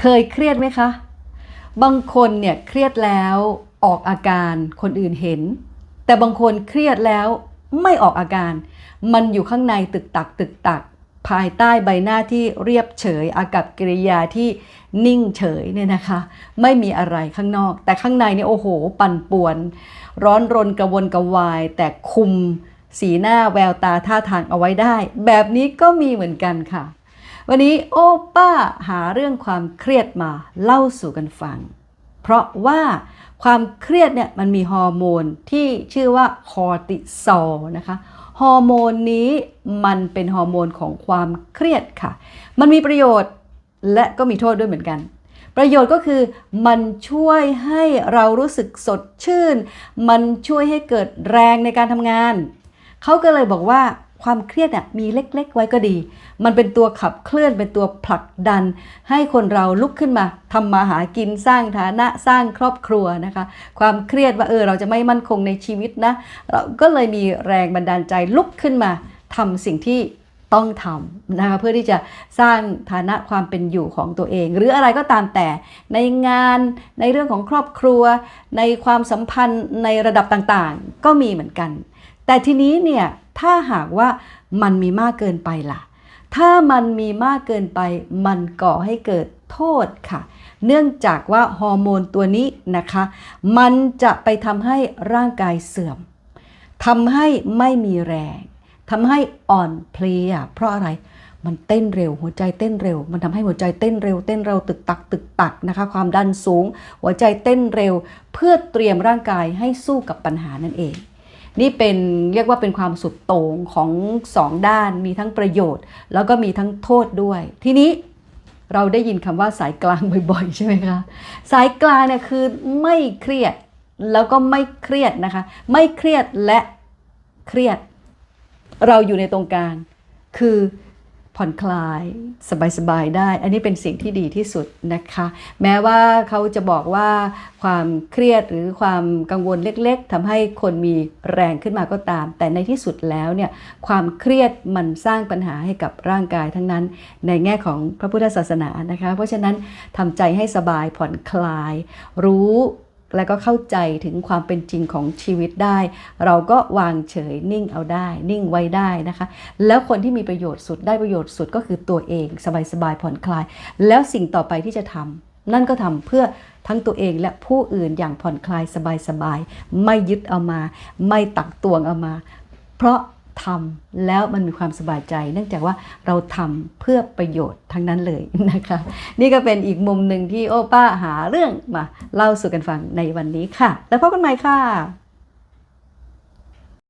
เคยเครียดไหมคะ บางคนเนี่ยเครียดแล้วออกอาการคนอื่นเห็น แต่บางคนเครียดแล้วไม่ออกอาการ มันอยู่ข้างในตึกตักตึกตัก ภายใต้ใบหน้าที่เรียบเฉย อากับกิริยาที่นิ่งเฉยเนี่ยนะคะ ไม่มีอะไรข้างนอก แต่ข้างในนี่โอ้โห ปั่นป่วน ร้อนรนกระวนกระวาย แต่คุมสีหน้าแววตาท่าทางเอาไว้ได้ แบบนี้ก็มีเหมือนกันค่ะ วันนี้โอป้าหาเรื่องความเครียดมาเล่าสู่กันฟัง เพราะว่าความเครียดเนี่ยมันมีฮอร์โมนที่ชื่อว่าคอร์ติซอลนะคะฮอร์โมนนี้มันเป็นฮอร์โมนของความเครียดค่ะ มันมีประโยชน์และก็มีโทษด้วยเหมือนกัน ประโยชน์ก็คือมันช่วยให้เรารู้สึกสดชื่น มันช่วยให้เกิดแรงในการทำงาน เขาก็เลยบอกว่า ความเครียดน่ะมีเล็ก ๆ ไว้ก็ดี มันเป็นตัวขับเคลื่อนเป็นตัวผลักดัน ให้คนเราลุกขึ้นมาทำมาหากินสร้างฐานะสร้างครอบครัวนะคะ ความเครียดว่าเออเราจะไม่มั่นคงในชีวิตนะ เราก็เลยมีแรงบันดาลใจลุกขึ้นมาทำสิ่งที่ต้องทำนะคะเพื่อที่จะสร้างฐานะความเป็นอยู่ของตัวเอง หรืออะไรก็ตามแต่ในงานในเรื่องของครอบครัว ในความสัมพันธ์ในระดับต่างๆ ก็มีเหมือนกัน แต่ทีนี้เนี่ยถ้าหากว่ามันมีมากเกินไปล่ะ ถ้ามันมีมากเกินไป มันก่อให้เกิดโทษค่ะ เนื่องจากว่าฮอร์โมนตัวนี้นะคะ มันจะไปทำให้ร่างกายเสื่อมทำให้ไม่มีแรงทำให้อ่อนเพลียเพราะอะไรมันเต้นเร็ว หัวใจเต้นเร็ว มันทำให้หัวใจเต้นเร็ว เต้นเร็วตึกตักตึกตักนะคะ ความดันสูง หัวใจเต้นเร็ว เพื่อเตรียมร่างกายให้สู้กับปัญหานั่นเอง นี่เป็นเรียกว่าเป็นความสุดโต่งของสองด้านมีทั้งประโยชน์ แล้วก็มีทั้งโทษด้วย ทีนี้เราได้ยินคำว่าสายกลางบ่อยๆ ใช่ไหมคะ สายกลางเนี่ยคือไม่เครียดแล้วก็ไม่เครียดนะคะ ไม่เครียดและเครียด เราอยู่ในตรงกลางคือ ผ่อนคลาย สบายๆได้ อันนี้เป็นสิ่งที่ดีที่สุดนะคะ แม้ว่าเขาจะบอกว่าความเครียดหรือความกังวลเล็กๆทำให้คนมีแรงขึ้นมาก็ตาม แต่ในที่สุดแล้วเนี่ยความเครียดมันสร้างปัญหาให้กับร่างกายทั้งนั้น ในแง่ของพระพุทธศาสนานะคะ เพราะฉะนั้นทำใจให้สบายผ่อนคลาย รู้ และก็เข้าใจถึงความเป็นจริงของชีวิตได้ เราก็วางเฉยนิ่งเอาได้ นิ่งไว้ได้นะคะ แล้วคนที่มีประโยชน์สุดได้ประโยชน์สุดก็คือตัวเองสบายๆผ่อนคลาย แล้วสิ่งต่อไปที่จะทำนั่นก็ทำเพื่อทั้งตัวเองและผู้อื่นอย่างผ่อนคลายสบายๆไม่ยึดเอามา ไม่ตักตวงเอามา เพราะ ทำแล้วมันมีความสบายใจ เนื่องจากว่าเราทำเพื่อประโยชน์ทั้งนั้นเลยนะคะ นี่ก็เป็นอีกมุมหนึ่งที่โอป้าหาเรื่องมาเล่าสู่กันฟังในวันนี้ค่ะ แล้วพบกันใหม่ค่ะ